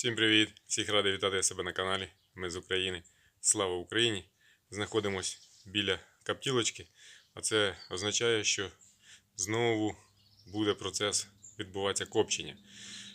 Всім привіт! Всіх радий вітати себе на каналі. Ми з України. Слава Україні! Знаходимось біля каптілочки, а це означає, що знову буде процес відбуватися копчення.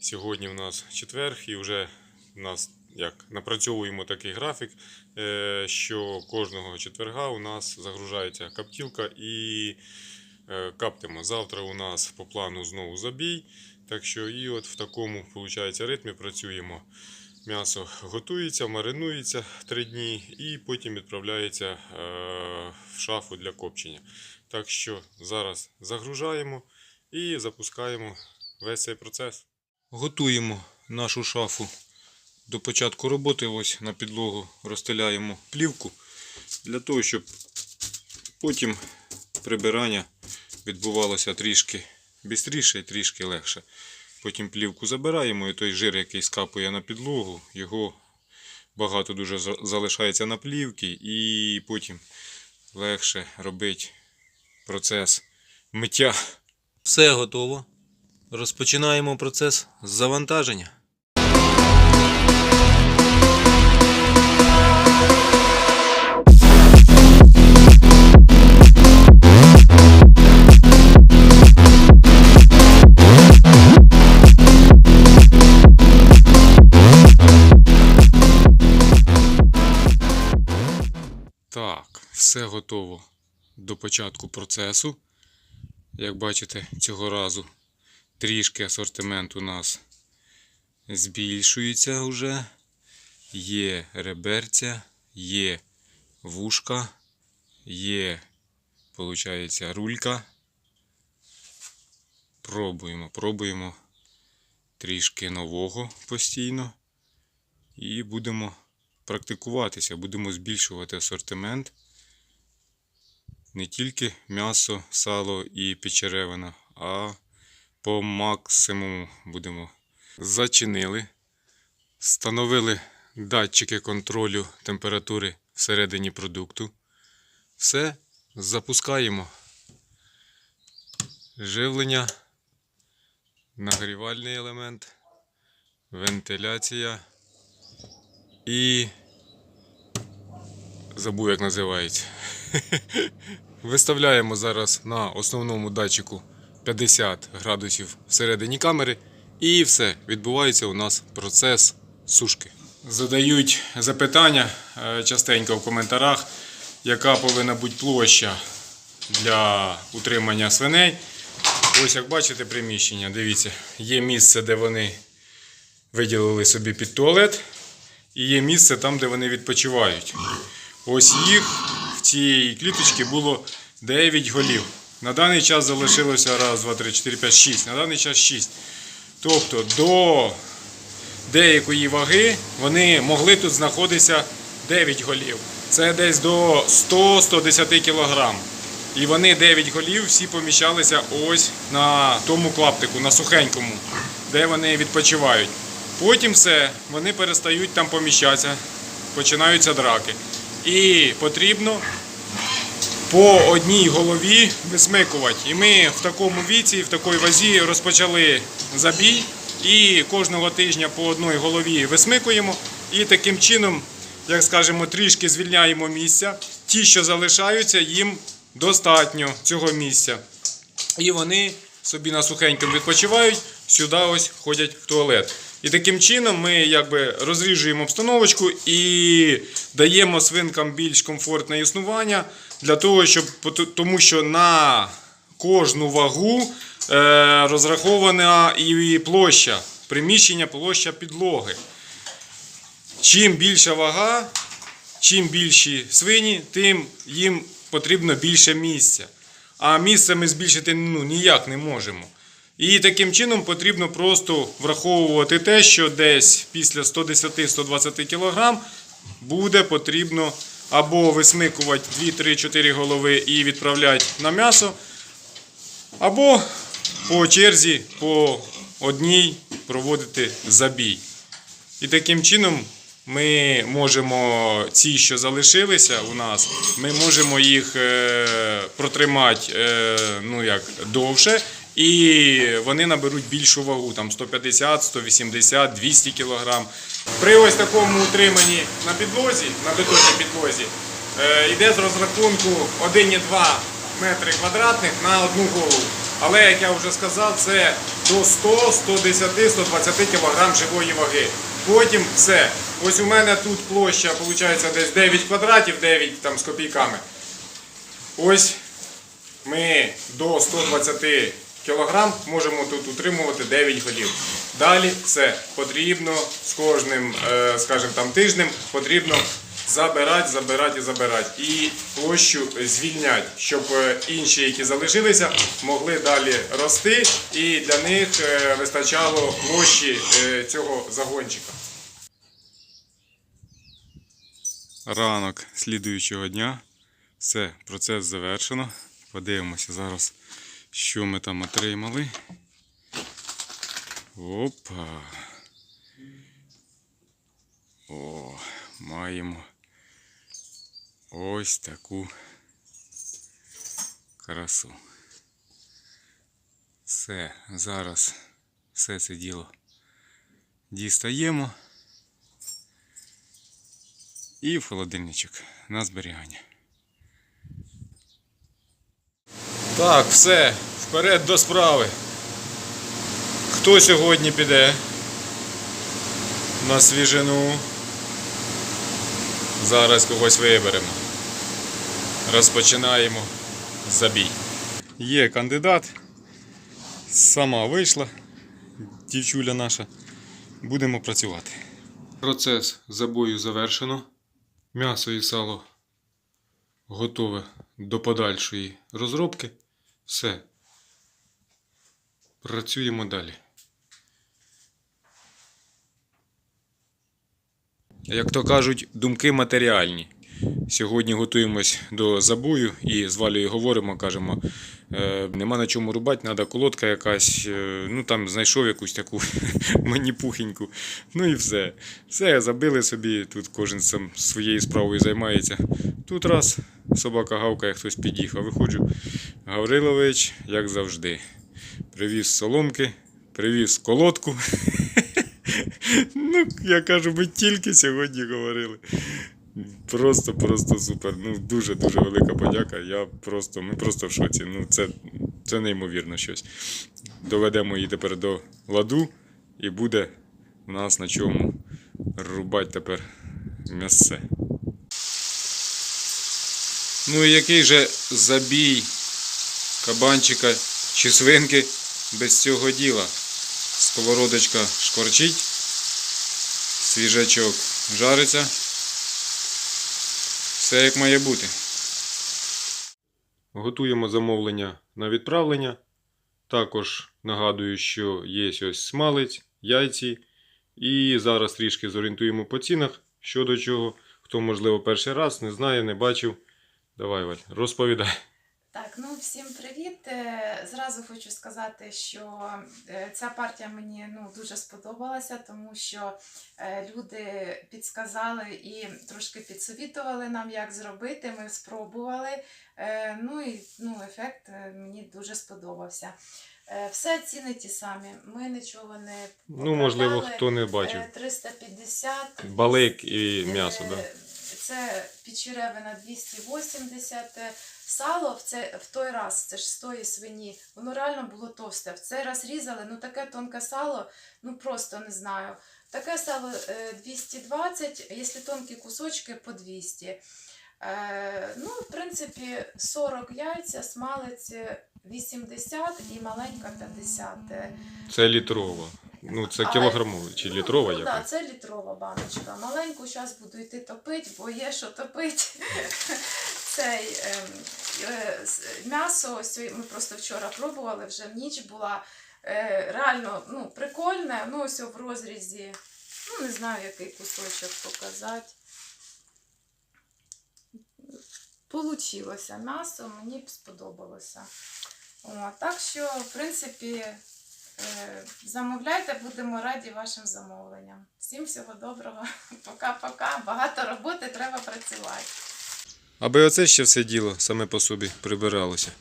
Сьогодні в нас четвер, і вже в нас як напрацьовуємо такий графік, е, що кожного четверга у нас загружається каптілка і е, каптимо. Завтра у нас по плану знову забій. Так що і от в такому виходить, ритмі працюємо. М'ясо готується, маринується 3 дні і потім відправляється е, в шафу для копчення. Так що зараз загружаємо і запускаємо весь цей процес. Готуємо нашу шафу до початку роботи. Ось на підлогу розстеляємо плівку для того, щоб потім прибирання відбувалося трішки бістріше і трішки легше. Потім плівку забираємо і той жир, який скапує на підлогу, його багато дуже залишається на плівці, і потім легше робити процес миття. Все готово. Розпочинаємо процес завантаження. Все готово до початку процесу. Як бачите, цього разу трішки асортимент у нас збільшується вже. Є реберця, є вушка, є, виходить, рулька. Пробуємо, пробуємо трішки нового постійно. І будемо практикуватися, будемо збільшувати асортимент. Не тільки м'ясо, сало і печеревина, а по максимуму будемо зачинили. Встановили датчики контролю температури всередині продукту. Все, запускаємо. Живлення, нагрівальний елемент, вентиляція і забув, як називається. Виставляємо зараз на основному датчику 50 градусів всередині камери. І все, відбувається у нас процес сушки. Задають запитання е, частенько в коментарях, яка повинна бути площа для утримання свиней. Ось як бачите приміщення, дивіться, є місце, де вони виділили собі під туалет, і є місце там, де вони відпочивають. Ось їх в цій кліточці було 9 голів. На даний час залишилося раз, два, три, 4, 5, 6. На даний час 6. Тобто до деякої ваги вони могли тут знаходитися 9 голів. Це десь до 100-110 кг. І вони 9 голів всі поміщалися ось на тому клаптику, на сухенькому, де вони відпочивають. Потім все, вони перестають там поміщатися, починаються драки. І потрібно по одній голові висмикувати. І ми в такому віці, в такій вазі розпочали забій. І кожного тижня по одній голові висмикуємо. І таким чином, як скажемо, трішки звільняємо місця. Ті, що залишаються, їм достатньо цього місця. І вони собі на сухенькому відпочивають, сюди ось ходять в туалет. І таким чином ми якби розріжуємо обстановочку і даємо свинкам більш комфортне існування для того, щоб тому що на кожну вагу е, розрахована і площа приміщення, площа підлоги. Чим більша вага, чим більші свині, тим їм потрібно більше місця. А місце ми збільшити ну, ніяк не можемо. І таким чином потрібно просто враховувати те, що десь після 110-120 кг буде потрібно або висмикувати 2-3-4 голови і відправляти на м'ясо, або по черзі по одній проводити забій. І таким чином ми можемо ці, що залишилися у нас, ми можемо їх е, протримати е, ну як, довше і вони наберуть більшу вагу, там 150, 180, 200 кг. При ось такому утриманні на підлозі, на бетонній підлозі, е, йде з розрахунку 1,2 метри квадратних на одну голову. Але, як я вже сказав, це до 100, 110, 120 кг живої ваги. Потім все. Ось у мене тут площа, виходить, десь 9 квадратів, 9 там з копійками. Ось ми до 120 кг можемо тут утримувати 9 голів. Далі все потрібно з кожним, е, скажімо там, тижнем потрібно забирати, забирати і забирати. І площу звільняти, щоб е, інші, які залишилися, могли далі рости, і для них е, вистачало площі цього загончика. Ранок слідуючого дня. Все, процес завершено. Подивимося зараз, що ми там отримали. Опа. О, маємо ось таку красу. Все, зараз все це діло дістаємо і в холодильничок на зберігання. Так, все, вперед до справи. Хто сьогодні піде на свіжину? Зараз когось виберемо. Розпочинаємо забій. Є кандидат. Сама вийшла, дівчуля наша. Будемо працювати. Процес забою завершено. М'ясо і сало готове до подальшої розробки. Все. Працюємо далі. Як то кажуть, думки матеріальні. Сьогодні готуємось до забою і з Валею говоримо, кажемо, е, нема на чому рубати, треба колодка якась. е, ну там знайшов якусь таку мені пухеньку. Ну і все. Все, забили собі, тут кожен сам своєю справою займається. Тут раз собака гавкає, хтось під'їхав, виходжу. Гаврилович, як завжди, привіз соломки, привіз колодку. Ну, я кажу, ми тільки сьогодні говорили. Просто, просто супер. Ну, дуже дуже велика подяка. Я просто, ми просто в шоці. Ну, це, це неймовірно щось. Доведемо її тепер до ладу, і буде в нас на чому рубати тепер м'ясце. Ну і який же забій кабанчика чи свинки без цього діла? Сковородочка шкварчить, свіжачок жариться. Все як має бути. Готуємо замовлення на відправлення. Також нагадую, що є ось смалець, яйці. І зараз трішки зорієнтуємо по цінах, щодо чого. Хто, можливо, перший раз не знає, не бачив. Давай, Валь, розповідай. Так, ну всім привіт. Е, Зразу хочу сказати, що е, ця партія мені ну, дуже сподобалася, тому що е, люди підсказали і трошки підсовітували нам, як зробити. Ми спробували. Ну і ну, ефект мені дуже сподобався. Все ціни ті самі. Ми нічого не Ну, можливо, хто не бачив. Е, 350. Балик і м'ясо, да? Це підчеревина 280. Е, Сало в, це, в той раз, це ж з тої свині, воно реально було товсте. В цей раз різали, ну таке тонке сало, ну просто не знаю. Таке сало е, 220, якщо тонкі кусочки по 200. Е, ну, в принципі, 40 яйця, смалець е, 80 і маленька 50. е. Це літрова. Ну, це кілограмова чи літрова ну, яка? Так, це літрова баночка. Маленьку зараз буду йти топити, бо є що топити. Цей ем, е, м'ясо, ось ми просто вчора пробували, вже в ніч була. Е, реально ну, прикольне, ну ось в розрізі. Ну, не знаю, який кусочок показати. Получилося м'ясо, мені сподобалося. О, так що, в принципі, е, замовляйте, будемо раді вашим замовленням. Всім всього доброго. Пока-пока. Багато роботи, треба працювати. Аби оце ще все діло саме по собі прибиралося.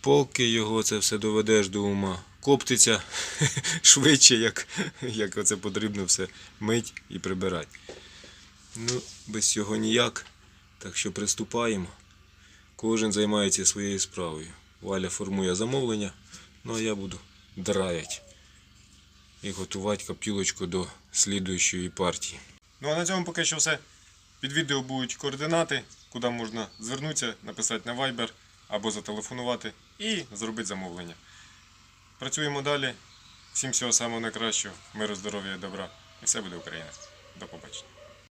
Поки його це все доведеш до ума, коптиться швидше, як, як оце потрібно все мить і прибирати. Ну, без цього ніяк. Так що приступаємо. Кожен займається своєю справою. Валя формує замовлення, ну а я буду драять і готувати копілочку до слідуючої партії. Ну а на цьому поки що все. Під відео будуть координати, куди можна звернутися, написати на Viber або зателефонувати і зробити замовлення. Працюємо далі. Всім всього самого найкращого, миру, здоров'я і добра. І все буде Україна. До побачення.